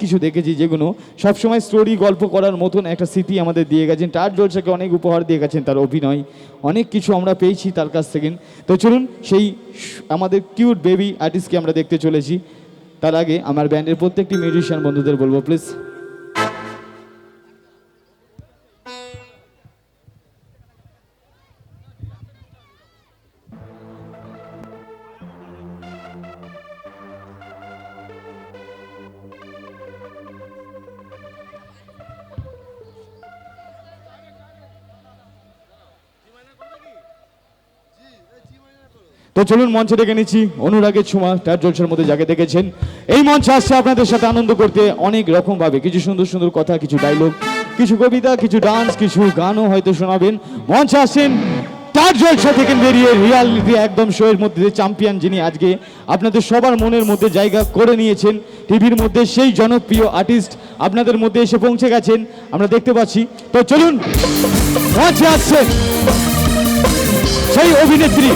কিছু দেখেছি যেগুলো সবসময় স্টোরি গল্প করার মতন একটা স্মৃতি আমাদের দিয়ে গেছেন। টার জলসাকে অনেক উপহার দিয়ে গেছেন তার অভিনয়। অনেক কিছু আমরা পেয়েছি তার কাছ থেকে। তো চলুন, সেই আমাদের কিউট বেবি আর্টিস্টকে আমরা দেখতে চলেছি। তার আগে আমার ব্যান্ডের প্রত্যেকটি মিউজিশিয়ান বন্ধুদের বলব প্লিজ তো চলুন মঞ্চে ডেকে নিচ্ছি। অনুরাগের ছোঁয়া টার জলসার মধ্যে যাকে দেখেছেন। এই মঞ্চে আসছে আপনাদের সাথে আনন্দ করতে অনেক রকম ভাবে কিছু সুন্দর সুন্দর কথা, কিছু ডায়লগ কিছু কবিতা, কিছু ডান্স কিছু গানও হয়তো শোনাবেন। মঞ্চে আসছেন টার জলসা থেকে বেরিয়ে রিয়ালিটি একদম শোয়ের মধ্যে চ্যাম্পিয়ন যিনি আজকে আপনাদের সবার মনের মধ্যে জায়গা করে নিয়েছেন। টিভির মধ্যে সেই জনপ্রিয় আর্টিস্ট আপনাদের মধ্যে এসে পৌঁছে গেছেন। আমরা দেখতে পাচ্ছি। তো চলুন, মঞ্চে আসছেন সেই অভিনেত্রী।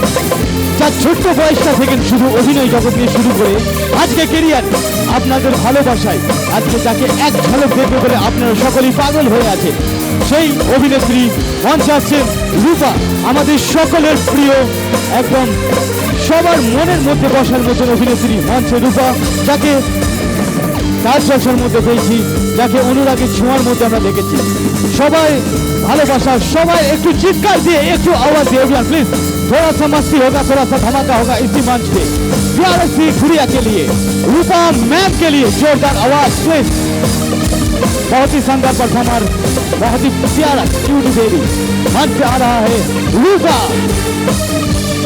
তার ছোট্ট বয়সটা থেকে শুধু অভিনয় জগৎ নিয়ে শুরু করে আজকে কেরিয়ার আপনাদের ভালোবাসায়, আজকে যাকে এক ঝলক দেখবে বলে আপনারা সকলেই পাগল হয়ে আছে সেই অভিনেত্রী মঞ্চে আসছেন রূপা, আমাদের সকলের প্রিয়, একদম সবার মনের মধ্যে বসার মতন অভিনেত্রী মঞ্চে রূপা, যাকে রাজশাসের মধ্যে পেয়েছি, যাকে অনুরাগের ছোঁয়ার মধ্যে আমরা দেখেছি। সবাই ভালোবাসা, সবাই একটু চিৎকার দিয়ে, একটু আওয়াজ দিয়ে প্লিজ थोड़ा सा मस्ती होगा, थोड़ा सा धमाका होगा इसी मंच पे। सी गुड़िया के लिए, रूपा मैम के लिए जोरदार आवाज़ प्लीज़ बहुत ही शानदार परफॉर्मर, बहुत ही प्यारा क्यूट देवी। मंच आ रहा है रूपा।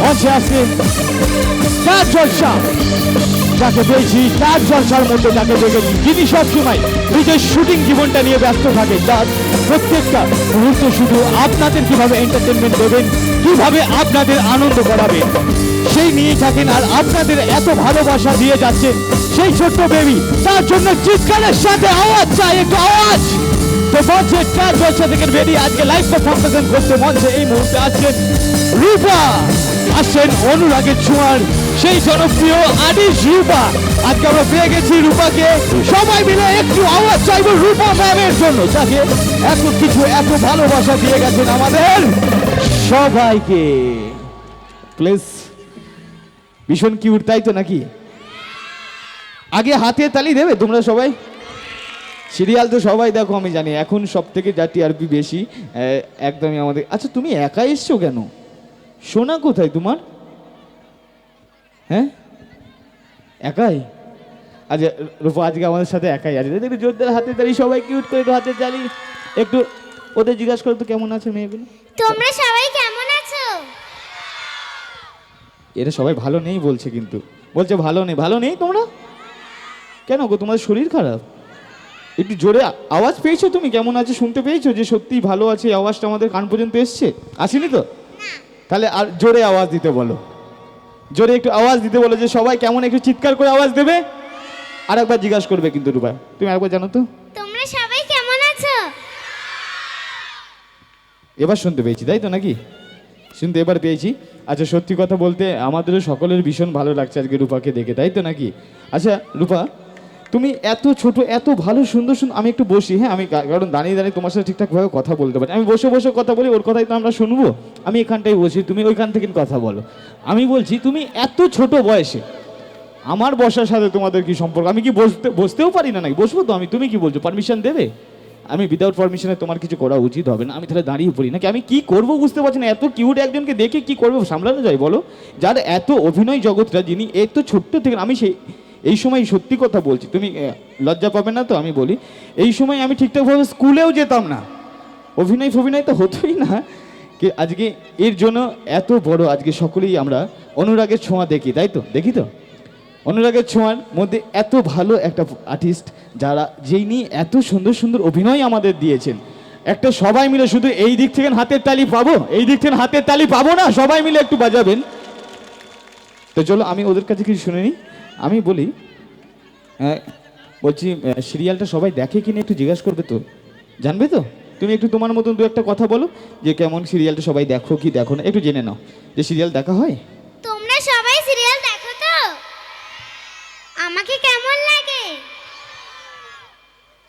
मंच से তার জলসা। যাকে পেয়েছি, তার জলসার মধ্যে যাকে দেখেছি, যিনি সবসময় নিজের শুটিং জীবনটা নিয়ে ব্যস্ত থাকে যার প্রত্যেকটা মুহূর্ত শুধু আপনাদের কীভাবে এন্টারটেনমেন্ট দেবেন, কীভাবে আপনাদের আনন্দ করাবেন সেই নিয়ে থাকেন আর আপনাদের এত ভালোবাসা দিয়ে যাচ্ছেন সেই ছোট্ট বেবি তার জন্য চিৎকারের সাথে আওয়াজ চাই, একটু আওয়াজ। তো মঞ্চে চার জলসা থেকে বেরিয়ে আজকে লাইভ পারফরমেন্স করতে মঞ্চে এই মুহূর্তে আসছেন রূপা। আসছেন অনুরাগের ছোঁয়ার সেই জনপ্রিয় আদিস রূপা। আজকে আমরা পেয়ে গেছি রূপাকে। সবাই মিলে একটু আওয়াজ চাইব রূপা ম্যামের জন্য। যাকে এত কিছু, এত ভালোবাসা দিয়ে গেছেন আমাদের সবাইকে। প্লিজ, ভীষণ কিউট তাই তো নাকি? আগে হাতে তালি দেবে তোমরা সবাই? সিরিয়াল তো সবাই দেখো, আমি জানি। এখন সব থেকে যা টিআরপি বেশি একদমই আমাদের আচ্ছা তুমি একা এসছো কেন? সোনা কোথায় তোমার? হ্যাঁ? একাই? আচ্ছা রূপা আজকে আমাদের সাথে একাই আছে। দেখি জোরদার হাতে দাঁড়িয়ে সবাই কিউট করে হাতে দাঁড়িয়ে একটু ওদের জিজ্ঞাসা করো তো কেমন আছে মেয়েগুলো? তোমরা সবাই কেমন আছো? এরা সবাই ভালো নেই বলছে কিন্তু। বলছে ভালো নেই ভালো নেই তোমরা? কেন গো তোমাদের শরীর খারাপ? একটু জোরে আওয়াজ পেয়েছ তুমি? কেমন আছে শুনতে পেয়েছ যে সত্যি ভালো আছে? আওয়াজটা আমাদের কান পর্যন্ত এসছে? আসেনি তো? তাহলে আর জোরে আওয়াজ দিতে বলো। জোরে একটু আওয়াজ দিতে বলে যে সবাই কেমন একটু চিৎকার করে আওয়াজ দেবে? আর একবার জিজ্ঞাসা করবে কিন্তু রূপা তুমি একবার জানো তো? তোমরা সবাই কেমন আছো? এবার শুনতে পেয়েছি তাই তো নাকি? শুনতে এবার পেয়েছি। আচ্ছা সত্যি কথা বলতে আমাদেরও সকলের ভীষণ ভালো লাগছে আজকে রূপাকে দেখে তাই তো নাকি? আচ্ছা রূপা তুমি এত ছোট, এত ভালো, সুন্দর সুন্দর, আমি একটু বসি হ্যাঁ? আমি কারণ দাঁড়িয়ে দাঁড়িয়ে তোমার সাথে ঠিকঠাকভাবে কথা বলতে পারি। আমি বসে বসে কথা বলি, ওর কথাই তো আমরা শুনব। আমি এখানটাই বসি, তুমি ওইখান থেকে কথা বলো। আমি বলছি, তুমি এত ছোট বয়সে, আমার বসার সাথে তোমাদের কি সম্পর্ক? আমি কি বসতে, বসতেও পারি না নাকি? বসবো তো আমি, তুমি কি বলছো? পারমিশন দেবে? আমি উইদাউট পারমিশনে তোমার কিছু করা উচিত হবে না, আমি তাহলে দাঁড়িয়ে পড়ি নাকি? আমি কি করব বুঝতে পারছি না, এত কিউট একজনকে দেখে কি করব? সামলানো যায় বলো। যার এত অভিনয় জগৎটা, যিনি এত ছোট্ট থেকে, আমি সেই এই সময় সত্যি কথা বলছি। তুমি লজ্জা পাবে না তো, আমি বলি। এই সময় আমি ঠিকঠাকভাবে স্কুলেও যেতাম না। অভিনয় ফভিনয় তো হতোই না। কি, আজকে এর জন্য এত বড় আজকে সকলেই আমরা অনুরাগের ছোঁয়া দেখি, তাই তো? দেখি তো? অনুরাগের ছোঁয়ার মধ্যে এত ভালো একটা আর্টিস্ট যারা, যেই নিয়ে এত সুন্দর সুন্দর অভিনয় আমাদের দিয়েছেন। একটা সবাই মিলে শুধু এই দিক থেকে হাতের তালি পাবো? এই দিক থেকে হাতের তালি পাবো না? সবাই মিলে একটু বাজাবেন। তো চলো, আমি ওদের কাছে কিছু শুনে নিই। আমি বলি বলছি সিরিয়ালটা সবাই দেখে কিনা একটু জিজ্ঞাসা করবে তো। জানবে তো? তুমি একটু তোমার মতন দু একটা কথা বলো যে কেমন সিরিয়ালটা সবাই দেখো কি দেখো না একটু জেনে নাও যে সিরিয়াল দেখা হয়? তোমরা সবাই সিরিয়াল দেখো তো? আমাকে কেমন লাগে?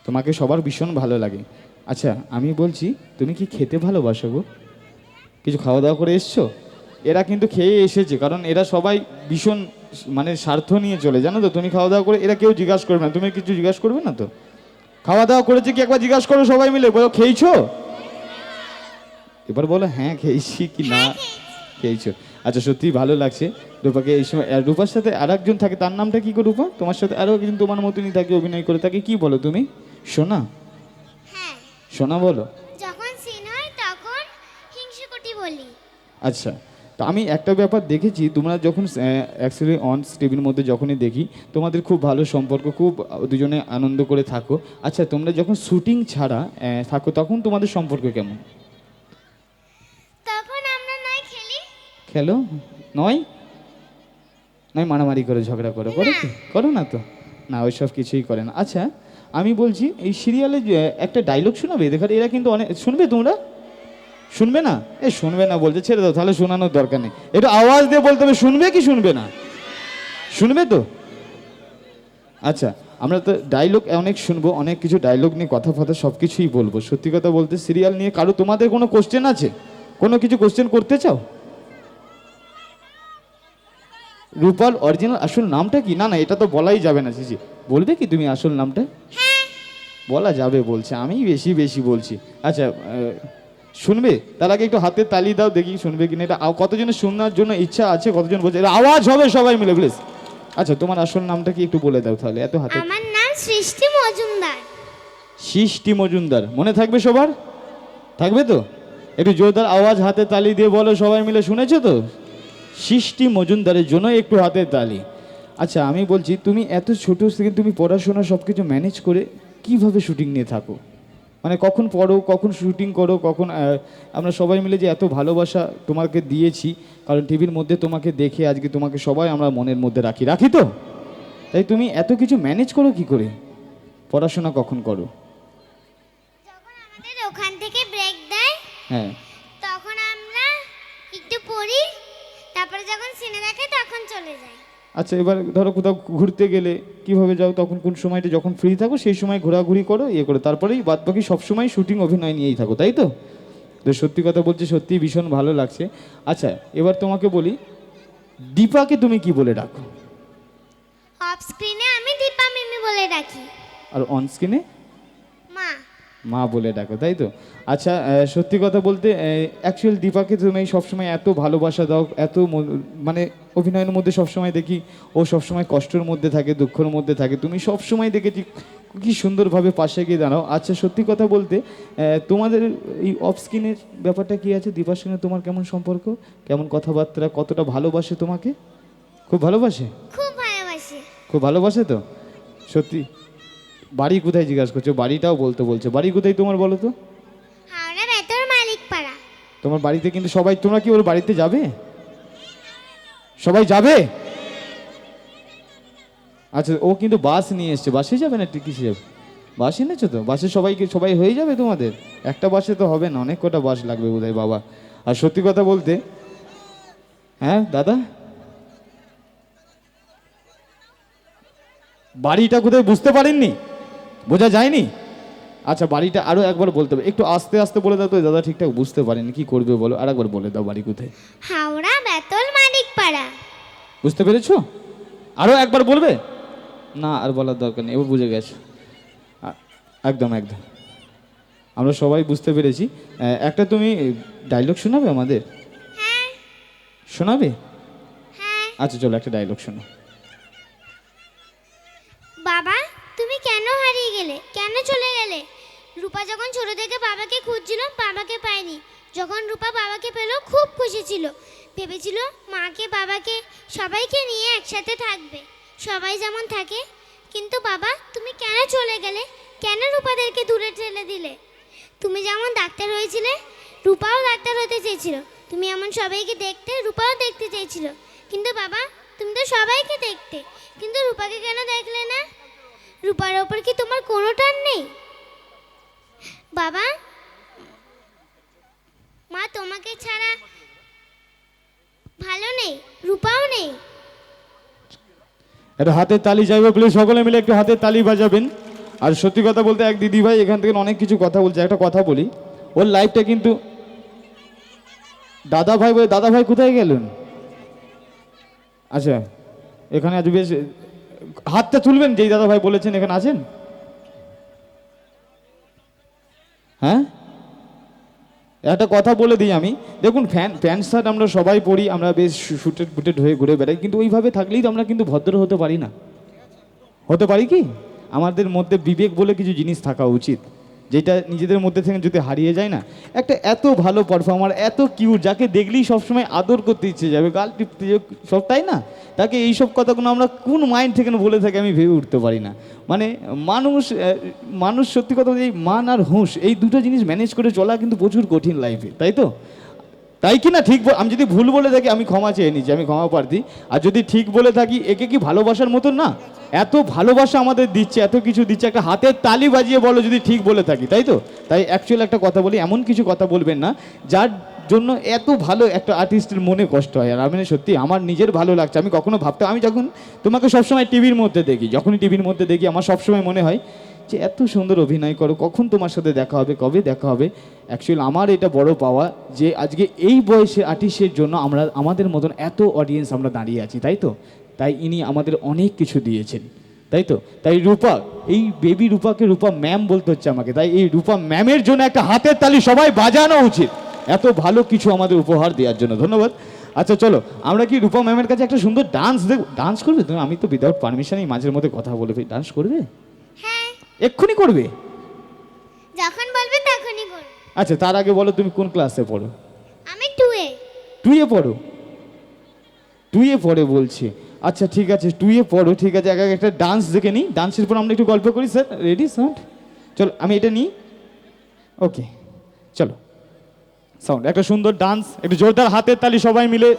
তোমাকে সবার ভীষণ ভালো লাগে। আচ্ছা আমি বলছি তুমি কি খেতে ভালোবাসো গো? কিছু খাওয়া দাওয়া করে এসছো? এরা কিন্তু খেয়ে এসেছে কারণ এরা সবাই ভীষণ মানে স্বার্থ নিয়ে চলে। জানো তো তুমি খাওয়া দাওয়া করে এরা কেউ জিজ্ঞাসা করবে না। তুমি কিছু জিজ্ঞাসা করবে না তো? খাওয়া দাওয়া করেছে কি একবার জিজ্ঞাসা করো সবাই মিলে? বলো খেয়েছো? এবার বলো হ্যাঁ খেয়েছি কি না? খেয়েছো। আচ্ছা সত্যি ভালো লাগছে। রূপাকে এই সময় আর রূপার সাথে আর একজন থাকে তার নামটা কি গো রূপা? তোমার সাথে আরও একজন তোমার মতনই থাকে অভিনয় করে তাকে কি বলো তুমি? সোনা? হ্যাঁ। সোনা বলো। যখন সিন হয় তখন হিংসুকুটি বলি। আচ্ছা। তো আমি একটা ব্যাপার দেখেছি তোমরা যখন অ্যাকচুয়ালি অন টিভির মধ্যে যখনই দেখি তোমাদের খুব ভালো সম্পর্ক খুব দুজনে আনন্দ করে থাকো। আচ্ছা তোমরা যখন শুটিং ছাড়া থাকো তখন তোমাদের সম্পর্ক কেমন? তখন আমরা নয় খেলি। খেলো? নয়? নয় মারামারি করে ঝগড়া করো করো কি? করো না তো। না ওইসব কিছুই করে না। আচ্ছা আমি বলছি এই সিরিয়ালে একটা ডায়লগ শোনাবে দেখার এরা কিন্তু অনেক শুনবে তোমরা? শুনবে না? এ শুনবে না বলছে ছেড়ে দাও তাহলে শোনানোর দরকার নেই। একটু আওয়াজ দিয়ে বলতে হবে শুনবে কি শুনবে না? শুনবে তো? আচ্ছা আমরা তো ডায়লগ অনেক শুনব অনেক কিছু ডায়লগ নিয়ে কথা ফথা সব কিছুই বলব। সত্যি কথা বলতে সিরিয়াল নিয়ে কারও তোমাদের কোনো কোশ্চেন আছে? কোনো কিছু কোশ্চেন করতে চাও? রূপাল অরিজিনাল আসল নামটা কি? না না এটা তো বলাই যাবে না সিসি বলবে কি তুমি আসল নামটা? বলা যাবে বলছে আমি বেশি বেশি বলছি। আচ্ছা শুনবে? তার আগে একটু হাতে তালি দাও দেখি শুনবে কিনা। এটা কতজনের শোনার জন্য ইচ্ছা আছে কতজন বলছে? আওয়াজ হবে সবাই মিলে প্লিজ আচ্ছা তোমার আসল নামটা কি একটু বলে দাও তাহলে এত হাতে। আমার নাম সৃষ্টি মজুমদার। সৃষ্টি মজুমদার। মনে থাকবে সবার? থাকবে তো? একটু জোরদার আওয়াজ হাতে তালি দিয়ে বলো সবাই মিলে শুনেছো তো? সৃষ্টি মজুমদারের জন্য একটু হাতে তালি। আচ্ছা আমি বলছি তুমি এত ছোট থেকে তুমি পড়াশোনা সব কিছু ম্যানেজ করে কীভাবে শুটিং নিয়ে থাকো? মানে কখন পড়ো কখন শুটিং করো কখন আমরা সবাই মিলে যে এত ভালোবাসা তোমাকে দিয়েছি কারণ টিভির মধ্যে তোমাকে দেখে আজকে তোমাকে সবাই আমরা মনের মধ্যে রাখি। রাখি তো? তাই তুমি এত কিছু ম্যানেজ করো কি করে? পড়াশোনা কখন করো? যখন আমাদের ওখান থেকে ব্রেক দেয় হ্যাঁ তখন আমরা একটু পড়ি তারপরে যখন সিনে দেখে তখন চলে যাই আচ্ছা এবার ধরো কোথাও ঘুরতে গেলে কীভাবে যাও তখন কোন সময়টা যখন ফ্রি থাকো সেই সময় ঘোরাঘুরি করো ইয়ে করো। তারপরেই বাদ বাকি সবসময় শুটিং অভিনয় নিয়েই থাকো তাই তো? তো সত্যি কথা বলছি সত্যি ভীষণ ভালো লাগছে। আচ্ছা এবার তোমাকে বলি দীপাকে তুমি কি বলে ডাকো? অফ স্ক্রিনে আমি দীপা মিমি বলে ডাকি। আর অন স্ক্রিনে মা। মা বলে ডাকো তাই তো? আচ্ছা সত্যি কথা বলতে অ্যাকচুয়াল দীপাকে তুমি সবসময় এত ভালোবাসা দাও এত মানে অভিনয়ের মধ্যে সবসময় দেখি ও সবসময় কষ্টের মধ্যে থাকে দুঃখের মধ্যে থাকে। তুমি সবসময় দেখেছি কি সুন্দরভাবে পাশে গিয়ে দাঁড়াও। আচ্ছা সত্যি কথা বলতে তোমাদের এই অফ স্ক্রিনের ব্যাপারটা কি আছে? দীপার সঙ্গে তোমার কেমন সম্পর্ক? কেমন কথাবার্তা? কতটা ভালোবাসে তোমাকে? খুব ভালোবাসে? খুব ভালোবাসি। খুব ভালোবাসে তো? সত্যি? বাড়ি কোথায় জিজ্ঞাসা করছ? বাড়িটাও বলতে বলছে। বাড়ি কোথায় তোমার বলো তো? হাওড়া বেতর মালিক পাড়া তোমার বাড়িতে কিন্তু সবাই তোমরা কি ওর বাড়িতে যাবে? সবাই যাবে? আচ্ছা ও কিন্তু বাস নিয়ে এসছে। বাসে যাবে না কিসে যাবে? বাস এনেছো তো? বাসে সবাইকে সবাই হয়ে যাবে তোমাদের? একটা বাসে তো হবে না অনেক কটা বাস লাগবে বোধহয় বাবা। আর সত্যি কথা বলতে হ্যাঁ দাদা? বাড়িটা কোথায় বুঝতে পারেননি? বোঝা যায়নি? আচ্ছা বাড়িটা আরও একবার বলতে হবে। একটু আস্তে আস্তে বলে দাও তো দাদা ঠিকঠাক বুঝতে পারেনি। কি করবে বলো? আর একবার বলে দাও বাড়ি কোথায়? হাওড়া বেতল মালিক পাড়া বুঝতে পেরেছ? আরও একবার বলবে? না আর বলার দরকার নেই এবার বুঝে গেছে। একদম একদম। আমরা সবাই বুঝতে পেরেছি। একটা তুমি ডায়লগ শোনাবে আমাদের? হ্যাঁ। শোনাবে? হ্যাঁ। আচ্ছা চলো একটা ডায়লগ শোনো। গেলে? কেন চলে গেলে? রূপা যখন ছোট থেকে বাবাকে খুঁজছিল, বাবাকে পায়নি। যখন রূপা বাবাকে পেল, খুব খুশি ছিল। ভেবেছিল মাকে, বাবাকে সবাইকে নিয়ে একসাথে থাকবে। সবাই যেমন থাকে। কিন্তু বাবা, তুমি কেন চলে গেলে? কেন রূপাদেরকে দূরে ঠেলে দিলে? তুমি যেমন ডাক্তার হয়েছিলে, রূপাও ডাক্তার হতে চেয়েছিল। তুমি এমন সবাইকে দেখতে, রূপাও দেখতে চেয়েছিল। কিন্তু বাবা, তুমি তো সবাইকে দেখতে। কিন্তু রূপাকে কেন দেখলে না? রূপার ওপর কি তোমার কোনো টান নেই? বাবা, মা তোমাকে ছাড়া ভালো নেই, রূপাও নেই। একটা হাতের তালি চাইবে প্লিজ সকলে মিলে একটু হাতের তালি বাজাবেন। আর সত্যি কথা বলতে এক দিদি ভাই এখান থেকে অনেক কিছু কথা বলছে, একটা কথা বলি। ওর লাইফটা কিন্তু দাদা ভাই বলে দাদা ভাই কোথায় গেলেন? আচ্ছা এখানে আজ বেশ হাতটা তুলবেন, যেই দাদা ভাই বলেছেন এখানে আছেন? হ্যাঁ? একটা কথা বলে দিই আমি। দেখুন, ফ্যান প্যান্ট শার্ট আমরা সবাই পরি, আমরা বেশ শুটেড বুটেড হয়ে ঘুরে বেড়াই, কিন্তু ওইভাবে থাকলেই তো আমরা কিন্তু ভদ্র হতে পারি না। হতে পারি কি? আমাদের মধ্যে বিবেক বলে কিছু জিনিস থাকা উচিত। যেটা নিজেদের মধ্যে থেকে যদি হারিয়ে যায় না, একটা এত ভালো পারফর্মার এত কিউট যাকে দেখলেই সবসময় আদর করতে ইচ্ছে যাবে, গাল টিপতে সব, তাই না? তাকে এইসব কথাগুলো আমরা কোন মাইন্ড থেকে বলে থাকি আমি ভেবে উঠতে পারি না। মানে মানুষ মানুষ সত্যি কথা এই মান আর হুঁশ, এই দুটো জিনিস ম্যানেজ করে চলা কিন্তু প্রচুর কঠিন লাইফে তাই তো? তাই কি না ঠিক আমি যদি ভুল বলে থাকি, আমি ক্ষমা চেয়ে নিচ্ছি, আমি ক্ষমা প্রার্থী। আর যদি ঠিক বলে থাকি, একে কি ভালোবাসার মতন না? এত ভালোবাসা আমাদের দিচ্ছে, এত কিছু দিচ্ছে, একটা হাতের তালি বাজিয়ে বলো যদি ঠিক বলে থাকি, তাই তো? তাই অ্যাকচুয়ালি একটা কথা বলি, এমন কিছু কথা বলবেন না, যার জন্য এত ভালো একটা আর্টিস্টের মনে কষ্ট হয়। আর আমি সত্যি, আমার নিজের ভালো লাগছে, আমি কখনো ভাবতাম আমি যখন তোমাকে সবসময় টিভির মধ্যে দেখি, যখনই টিভির মধ্যে দেখি, আমার সবসময় মনে হয় যে এত সুন্দর অভিনয় করো, কখন তোমার সাথে দেখা হবে, কবে দেখা হবে? অ্যাকচুয়ালি আমার এটা বড় পাওয়া যে আজকে এই বয়সে আর্টিস্টের জন্য আমরা, আমাদের মতন এত অডিয়েন্স আমরা দাঁড়িয়ে আছি, তাই তো? তাই ইনি আমাদের অনেক কিছু দিয়েছেন, তাই তো? তাই রূপা, এই বেবি রূপাকে রূপা ম্যাম বলতে হচ্ছে আমাকে, তাই এই রূপা ম্যামের জন্য একটা হাতের তালি সবাই বাজানো উচিত। এত ভালো কিছু আমাদের উপহার দেওয়ার জন্য, ধন্যবাদ। আচ্ছা চলো, আমরা কি রূপা ম্যামের কাছে একটা সুন্দর ডান্স দেখ ডান্স করবে? তুমি আমি তো উইদাউট পারমিশনই মাঝের মধ্যে কথা বলে ডান্স করবে? এক্ষুনি করবে? যখন বলবে তখনই করব। আচ্ছা তার আগে বলো তুমি কোন ক্লাসে পড়ো? আমি টুয়ে টুয়ে পড়ো? টুয়ে পড়ে বলছে। আচ্ছা ঠিক আছে টুয়ে পড়ো ঠিক আছে। আগে একটা ডান্স দেখে নিই। ডান্সের পর আমরা একটু গল্প করি স্যার রেডি সাউন্ড চলো আমি এটা নিই। ওকে চলো। সাউন্ড একটা সুন্দর ডান্স একটু জোরদার হাতের তালি সবাই মিলে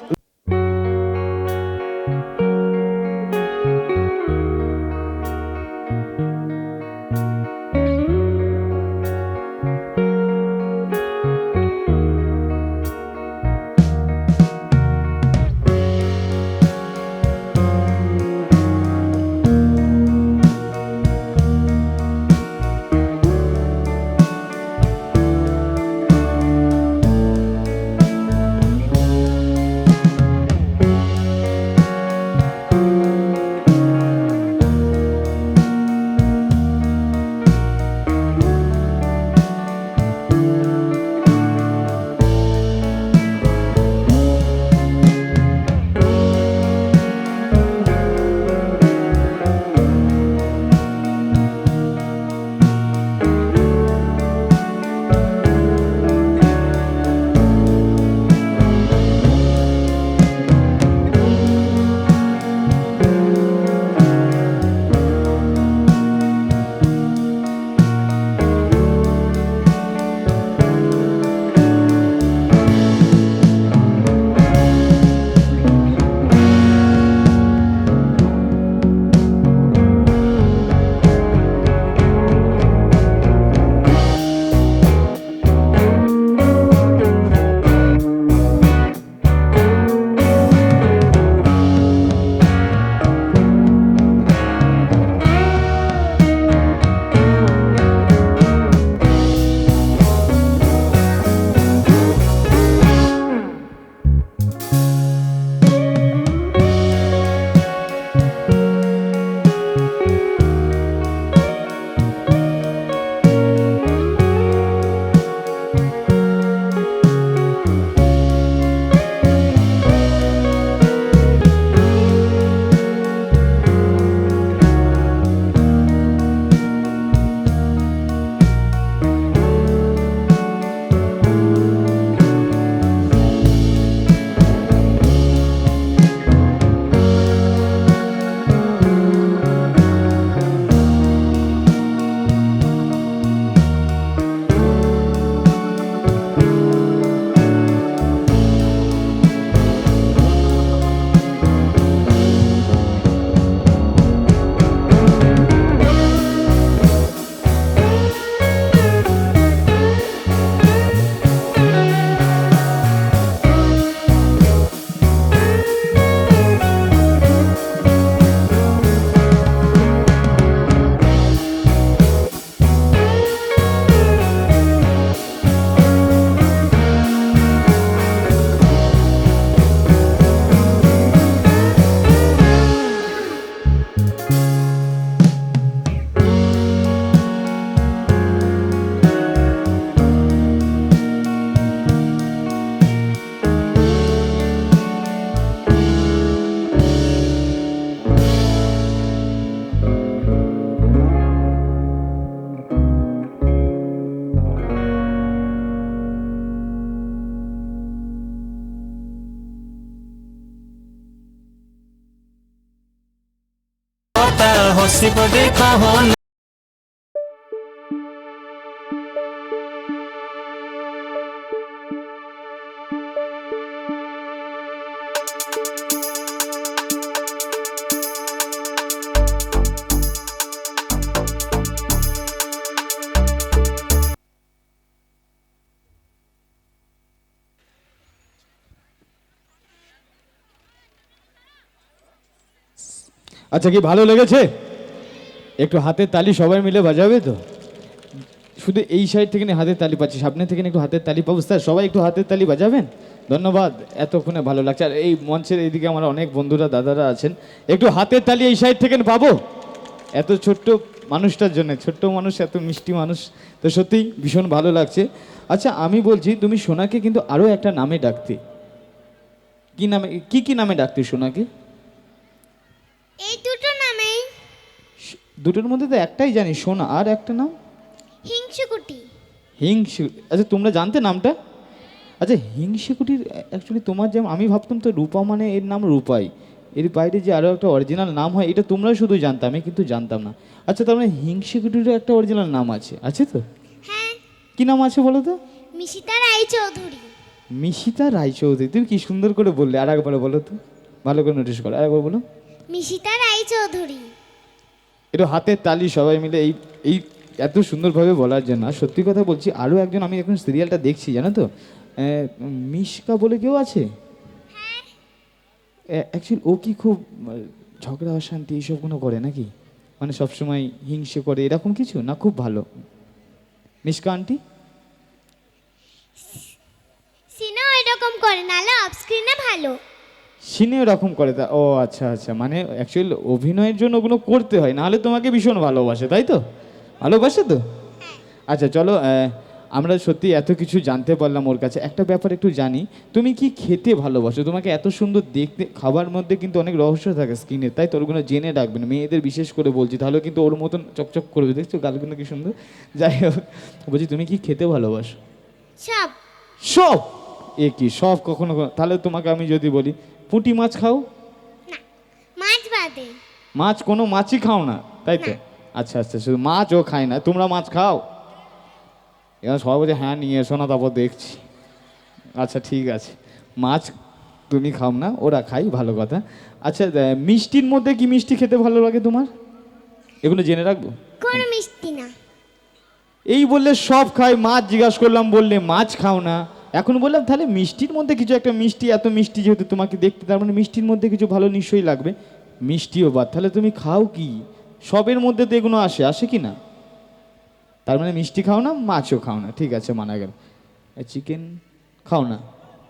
পসিবল কহন আচ্ছা কি ভালো লেগেছে? একটু হাতের তালি সবাই মিলে বাজাবে তো? শুধু এই সাইড থেকে হাতের তালি পাচ্ছি, সামনে থেকে একটু হাতের তালি পাবো। স্যার, সবাই একটু হাতের তালি বাজাবেন? ধন্যবাদ, এতক্ষণে ভালো লাগছে। আর এই মঞ্চের এইদিকে আমার অনেক বন্ধুরা, দাদারা আছেন। একটু হাতের তালি এই সাইড থেকে পাবো? এত ছোট্ট মানুষটার জন্য, ছোট্ট মানুষ, এত মিষ্টি মানুষ। তো সত্যিই ভীষণ ভালো লাগছে। আচ্ছা আমি বলছি, তুমি সোনাকে কিন্তু আরও একটা নামে ডাকতে। কি নামে, কি কি নামে ডাকতে সোনাকে? এই দুটো দুটোর মধ্যে তো একটাই জানি সোনা আর একটা নাম? হিংসুকুটি। হিংসু আচ্ছা তোমরা জানতে নামটা? আচ্ছা হিংসুকুটির অ্যাকচুয়ালি তোমার যেমন আমি ভাবতাম তো রূপা মানে এর নাম রূপাই। এর বাইরে যে আরও একটা অরিজিনাল নাম হয় এটা তোমরা শুধু জানতাম আমি কিন্তু জানতাম না। আচ্ছা তার মানে হিংসুকুটিরও একটা অরিজিনাল নাম আছে আছে তো? হ্যাঁ। কি নাম আছে বলো তো? মিশিতা রায় চৌধুরী মিশিতা রায়চৌধুরী তুমি কি সুন্দর করে বললে আর একবার বলো তো। ভালো করে নোটিশ করো আর একবার বলো। মিশিতা রায় একটু হাতের তালি, সবাই মিলে এই এই এত সুন্দরভাবে বলার জন্য। সত্যি কথা বলছি আরও একজন আমি এখন সিরিয়ালটা দেখছি, জানো তো? মিশকা বলে কেউ আছে? অ্যাকচুয়ালি ও কি খুব ঝগড়া, অশান্তি এইসব কোনো করে নাকি? মানে সবসময় হিংসে করে, এরকম কিছু? না, খুব ভালো। মিশকা আন্টি সিনা এরকম করে নাহলে অফ স্ক্রিনে ভালো। সিনে এরকম করে তা ও আচ্ছা আচ্ছা। মানে অ্যাকচুয়ালি অভিনয়ের জন্য ওগুলো করতে হয় নাহলে তোমাকে ভীষণ ভালোবাসে তাই তো? ভালোবাসে তো? আচ্ছা চলো আমরা সত্যি এত কিছু জানতে পারলাম ওর কাছে। একটা ব্যাপার একটু জানি তুমি কি খেতে ভালোবাসো? তোমাকে এত সুন্দর দেখতে খাবার মধ্যে কিন্তু অনেক রহস্য থাকে স্কিনে তাই তোর ওগুলো জেনে রাখবেন মেয়েদের বিশেষ করে বলছি তাহলে কিন্তু ওর মতন চকচক করবে দেখছ? গালগুলো কি সুন্দর? যাই হোক বলছি তুমি কি খেতে ভালোবাসো? সব। সব? এ কি সব? কখনো- তাহলে তোমাকে আমি যদি বলি পুঁটি মাছ খাও? মাছ বাদে। মাছ কোনো মাছই খাও না তাই তো? আচ্ছা আচ্ছা শুধু মাছও খায় না তোমরা মাছ খাও? এবার সবাই বলছে হ্যাঁ নিয়ে এসো না তারপর দেখছি। আচ্ছা ঠিক আছে। মাছ তুমি খাও না ওরা খাই ভালো কথা। আচ্ছা মিষ্টির মধ্যে কি মিষ্টি খেতে ভালো লাগে তোমার? এগুলো জেনে রাখব? কোনো মিষ্টি না। এই বললে সব খাই মাছ জিজ্ঞাসা করলাম বললে মাছ খাও না। এখন বললাম, তাহলে মিষ্টির মধ্যে কিছু একটা মিষ্টি, এত মিষ্টি যেহেতু তোমাকে দেখতে, তার মানে মিষ্টির মধ্যে কিছু ভালো নিশ্চয়ই লাগবে। মিষ্টিও বাদ, তাহলে তুমি খাও কি? সবের মধ্যে তো এগুলো আসে আসে কি না? তার মানে মিষ্টি খাও না, মাছও খাও না, ঠিক আছে, মানা গেল। চিকেন খাও না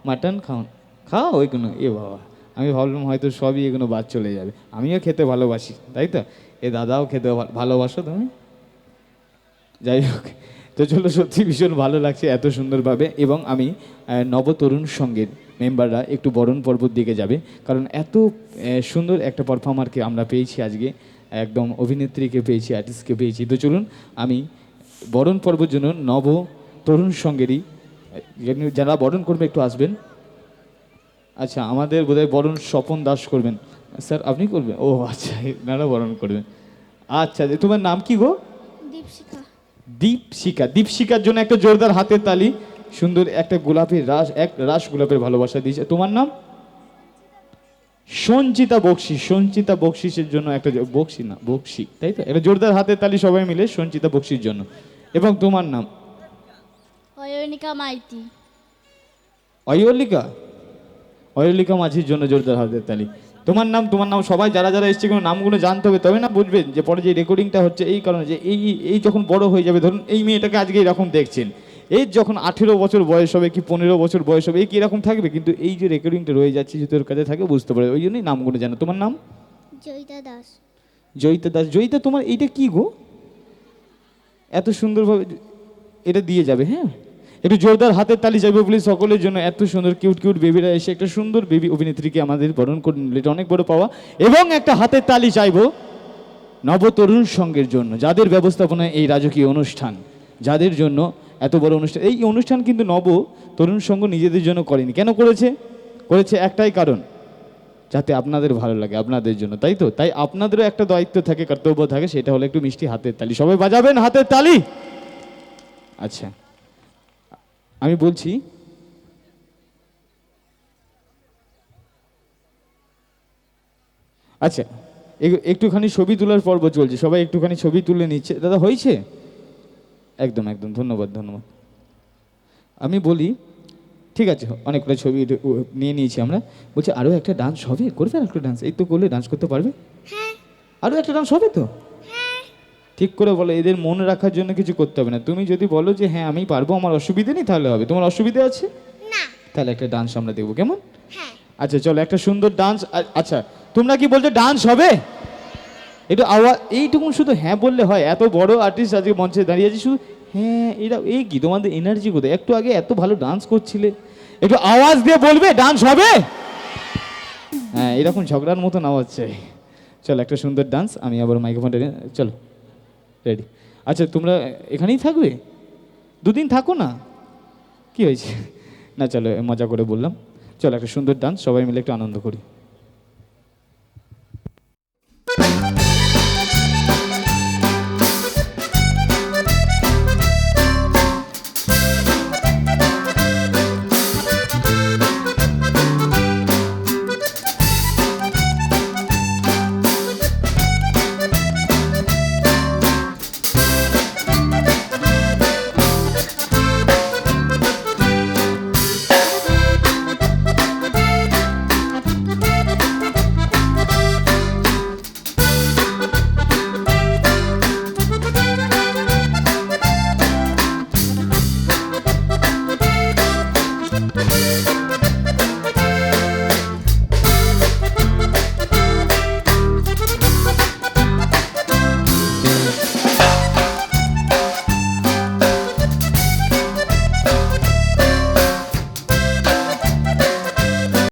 মাটন খাও না, খাও এগুলো, এ বাবা, আমি ভাবলাম হয়তো সবই এগুলো বাদ চলে যাবে। আমিও খেতে ভালোবাসি, তাই তো? এ দাদাও খেতে ভালোবাসো তুমি? যাই হোক তো চলো সত্যি ভীষণ ভালো লাগছে এত সুন্দরভাবে এবং আমি নবতরুণ সঙ্গের মেম্বাররা একটু বরণ পর্বর দিকে যাবে। কারণ এত সুন্দর একটা পারফর্মারকে আমরা পেয়েছি আজকে, একদম অভিনেত্রীকে পেয়েছি আর্টিস্টকে পেয়েছি। তো চলুন আমি বরণ পর্বর জন্য নব তরুণ সঙ্গেরই যারা বরণ করবে একটু আসবেন। আচ্ছা আমাদের বোধহয় বরণ স্বপন দাস করবেন। স্যার, আপনি করবেন? ও আচ্ছা এনারা বরণ করবেন। আচ্ছা তোমার নাম কি গো? দীপশিখা। দীপশিকা দীপশিকার জন্য একটা জোরদার হাতের তালি। সুন্দর একটা গোলাপের রাস এক রাস গোলাপের ভালোবাসা দিয়েছে। তোমার নাম? সঞ্চিতা বক্সি। সঞ্চিতা বক্সিসের জন্য একটা বক্সি না বক্সি তাই তো? এটা জোরদার হাতের তালি সবাই মিলে সঞ্চিতা বক্সির জন্য। এবং তোমার নাম? অয়নিকা মাইতি। অয়লিকা? অয়লিকা মাঝির জন্য জোরদার হাতের তালি। তোমার নাম তোমার নাম সবাই যারা যারা এসছে কোনো নামগুলো জানতে হবে তবে না বুঝবেন যে পরে যে রেকর্ডিংটা হচ্ছে এই কারণে যে এই এই যখন বড় হয়ে যাবে ধরুন এই মেয়েটাকে আজকে এরকম দেখছেন এই যখন আঠেরো বছর বয়স হবে কি পনেরো বছর বয়স হবে এই কি এরকম থাকবে? কিন্তু এই যে রেকর্ডিংটা রয়ে যাচ্ছে যে তোর কাছে থাকে বুঝতে পারে ওই জন্যই নামগুলো জানো। তোমার নাম? জয়িতা দাস। জয়িতা দাস। জয়িতা তোমার এইটা কি গো? এত সুন্দরভাবে এটা দিয়ে যাবে হ্যাঁ? একটু জোরদার হাতের তালি যাবে বলে সকলের জন্য এত সুন্দর কিউট কিউট বেবিরা এসে একটা সুন্দর বেবি অভিনেত্রীকে আমাদের বরণ করে নিল। এটা অনেক বড় পাওয়া। এবং একটা হাতের তালি চাইব নবতরুণ সঙ্গের জন্য, যাদের ব্যবস্থাপনায় এই রাজকীয় অনুষ্ঠান, যাদের জন্য এত বড় অনুষ্ঠান। এই অনুষ্ঠান কিন্তু নব তরুণ সঙ্গ নিজেদের জন্য করেনি। কেন করেছে? করেছে একটাই কারণ, যাতে আপনাদের ভালো লাগে, আপনাদের জন্য। তাই তো? তাই আপনাদেরও একটা দায়িত্ব থাকে, কর্তব্য থাকে, সেটা হলো একটু মিষ্টি হাতের তালি। সবাই বাজাবেন হাতের তালি? আচ্ছা। আমি বলছি আচ্ছা একটুখানি ছবি তোলার পর্ব চলছে সবাই একটুখানি ছবি তুলে নিচ্ছে। দাদা হয়েছে? একদম একদম ধন্যবাদ ধন্যবাদ। আমি বলি ঠিক আছে অনেকগুলো ছবি নিয়ে নিয়েছি আমরা। বলছি আরও একটা ডান্স হবে? করবে আর একটা ডান্স এই তো করলে ডান্স করতে পারবে? হ্যাঁ। আরও একটা ডান্স হবে তো? ঠিক করে বলো এদের মনে রাখার জন্য কিছু করতে হবে না। তুমি যদি বলো যে হ্যাঁ আমি পারব আমার অসুবিধে নেই তাহলে হবে। তোমার অসুবিধে আছে? না। তাহলে একটা ডান্স আমরা দেখব কেমন? হ্যাঁ। আচ্ছা চলো একটা সুন্দর ডান্স আচ্ছা তোমরা কি বলছো ডান্স হবে? একটু আওয়াজ এইটুকুন শুধু হ্যাঁ বললে হয়। এত বড় আর্টিস্ট আজকে মঞ্চে দাঁড়িয়ে আছে শুধু হ্যাঁ এটা এই কি? তোমাদের এনার্জি কোথায়? একটু আগে এত ভালো ডান্স করছিলে। একটু আওয়াজ দিয়ে বলবে ডান্স হবে? হ্যাঁ এরকম ঝগড়ার মতন আওয়াজ চাই। চলো একটা সুন্দর ডান্স আমি আবার মাইক্রোফোনটা চলো। রেডি আচ্ছা তোমরা এখানেই থাকবে? দুদিন থাকো না? কি হয়েছে? না, চলো, মজা করে বললাম। চলো, একটা সুন্দর ডান্স সবাই মিলে একটু আনন্দ করি।